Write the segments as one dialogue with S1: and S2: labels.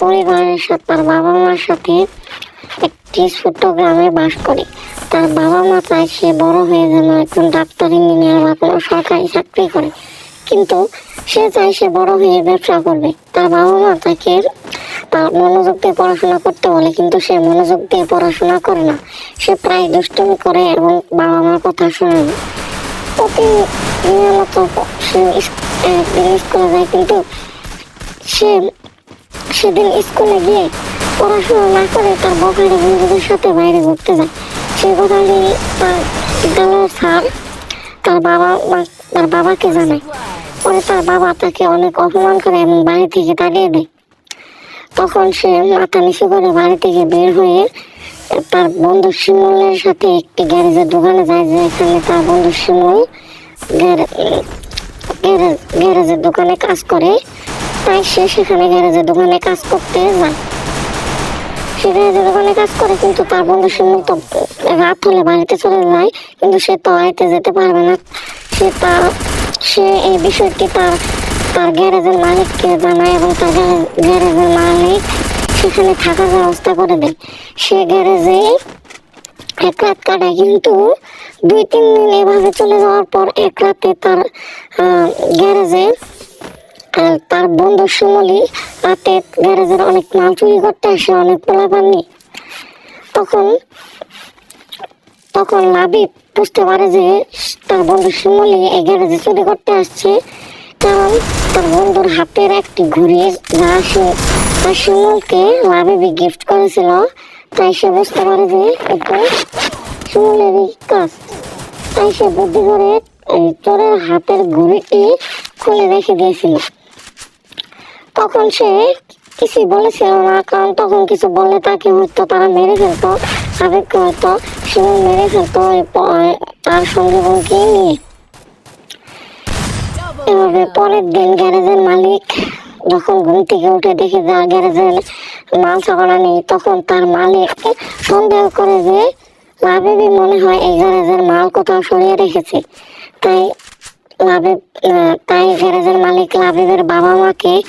S1: পরিবারের সাথে, তার বাবা মার সাথে একটি ছোট্ট গ্রামে বাস তার বাবা মা চায় সে বড় হয়ে যেন একজন ডাক্তার, ইঞ্জিনিয়ার বা কোনো সরকারি চাকরি করে। কিন্তু সে চায় সে বড় হয়ে ব্যবসা করবে। তার বাবা মা তাকে তার মনোযোগ দিয়ে পড়াশোনা করতে বলে, কিন্তু সে মনোযোগ দিয়ে পড়াশোনা করে না। সে প্রায় দুষ্টুমি করে এবং বাবা মার কথা শোনে না। সে স্কুলে যায়, কিন্তু সে সেদিন স্কুলে গিয়ে পড়াশোনা না করে তার বন্ধুদের সাথে বাইরে ঘুরতে যায়। সে তার বিদ্যালয়ের স্যার তার বাবা তার বাবাকে জানায় পরে তার বাবা তাকে অনেক অপমান করে বাড়ি থেকে তাড়িয়ে দেয়। তখন সে মাথা নিচু করে বাড়ি থেকে বের হয়ে তার বন্ধু শিমুলের সাথে একটি গ্যারেজের দোকানে যায় যে এখানে তার বন্ধু শিমুল গ্যারে- গ্যারেজ গ্যারেজের দোকানে কাজ করে। তাই সে সেখানে গ্যারেজের দোকানে কাজ করতে যায়। সে গ্যারেজের দোকানে কাজ করে কিন্তু তার বন্ধু শিমুল তো রাত হলে বাড়িতে চলে যায়, কিন্তু সে তো আইতে যেতে পারবে না। সে তার, সে এই বিষয়টি তার তার গ্যারেজের মালিককে জানায় এবং তার গ্যারেজের মালিক সেখানে থাকার ব্যবস্থা করে দেয়। সে গ্যারেজে এক রাত কাটায়, কিন্তু দুই, তিন দিন এভাবে চলে যাওয়ার পর এক রাতে তার গ্যারেজে আহ, তার বন্ধু সুমলি রাতে গ্যারেজের অনেক মাল চুরি করতে আসে অনেক পোলা পাননি। তখন তখন লাবিব বুঝতে পারে যে তার বন্ধু শিমলি এই গ্যারেজে চুরি করতে আসছে কারণ তার বন্ধুর হাতের একটি ঘড়ি যা সে তার শিমলকে লাবিবি গিফট করেছিল। তাই সে বুঝতে পারে যে এটা শিমলেরই কাজ। তাই সে বুদ্ধি করে চোরের হাতের ঘড়িটি খুলে রেখে দিয়েছিল। তখন সে কিছু বলেছিল না, কারণ তখন কিছু বললে তাকে হয়তো তারা মেরে ফেলতো সাবেককে হয়তো সে মেরে ফেলতো তার সঙ্গে বোনকে নিয়ে। এভাবে পরের দিন গ্যারেজের মালিক যখন ঘুম থেকে উঠে দেখে যে গ্যারেজের মাল চাপানা নেই, তখন তার মালিক সন্দেহ করে যে লাভেবি মনে হয় এই গ্যারেজের মাল কোথাও সরিয়ে রেখেছে। তাই তাই গ্যারেজের মালিক লাভেবের বাবা মাকে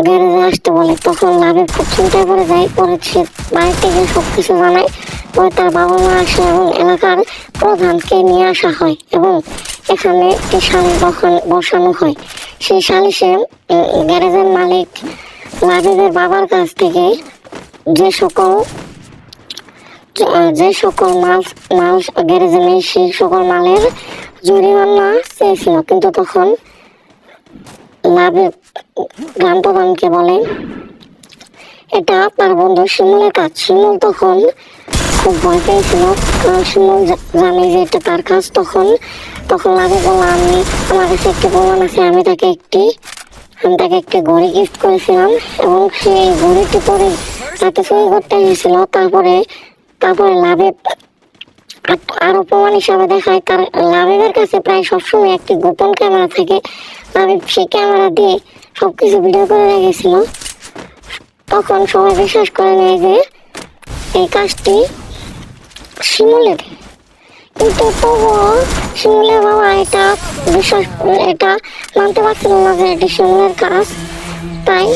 S1: গ্যারেজে আসতে বলে। তখন খুব যায়, পরে সে বাড়িতে গিয়ে সব কিছু জানায়। পরে তার বাবা মা আসে এবং এলাকার প্রধানকে নিয়ে আসা হয় এবং এখানে একটি বসানো- হয়। সেই গ্যারেজের মালিক বাবার কাছ থেকে যে সকল যে সকল মাল মাল গ্যারেজে নেই, সেই সকল মালের জরিমানা চেয়েছিল, কিন্তু তখন লাভে গ্রাম প্রধানকে বলে, এটা তার বন্ধু শিমুলের কাজ। শিমুল তখন খুব ভয় পেয়েছিল, কারণ শিমুল জানে যে এটা তার কাজ। তখন তখন লাভে বলল, আমি, আমার কাছে একটি প্রমাণ আছে। আমি তাকে একটি, আমি তাকে একটি ঘড়ি গিফট করেছিলাম এবং সেই ঘড়িটি পরে রাতে চুরি করতে এসেছিল। তারপরে তারপরে লাভে আর- প্রমাণ হিসাবে দেখায় তার লাভের কাছে প্রায় সবসময় একটি গোপন ক্যামেরা থাকে। লাভিব সেই ক্যামেরা দিয়ে সবকিছু ভিডিও করে রেখেছিল। তখন সবাই বিশ্বাস করে নেয় যে এই কাজটি শিমুলের। কিন্তু তবুও শিমুলের বাবা এটা বিশ্বাস, এটা মানতে পারছিল না যে এটি শিমুলের কাজ। তাই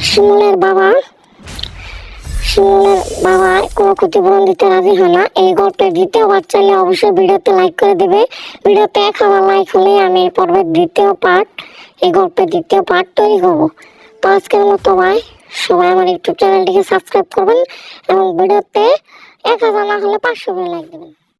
S1: শিমুলের বাবা শিমুলের বাবা কোনো ক্ষতিপূরণ দিতে রাজি হয় না। এই গল্পের দ্বিতীয় পার্ট চাইলে অবশ্যই ভিডিওতে লাইক করে দেবে। ভিডিওতে এক হাজার লাইক হলে আমি এই পর্বের দ্বিতীয় পার্ট এই গল্পের দ্বিতীয় পার্ট তৈরি করব। তো আজকের মতো ভাই সবাই আমার ইউটিউব চ্যানেলটিকে সাবস্ক্রাইব করবেন এবং ভিডিওতে এক হাজার না হলে পাঁচশো লাইক দেবেন।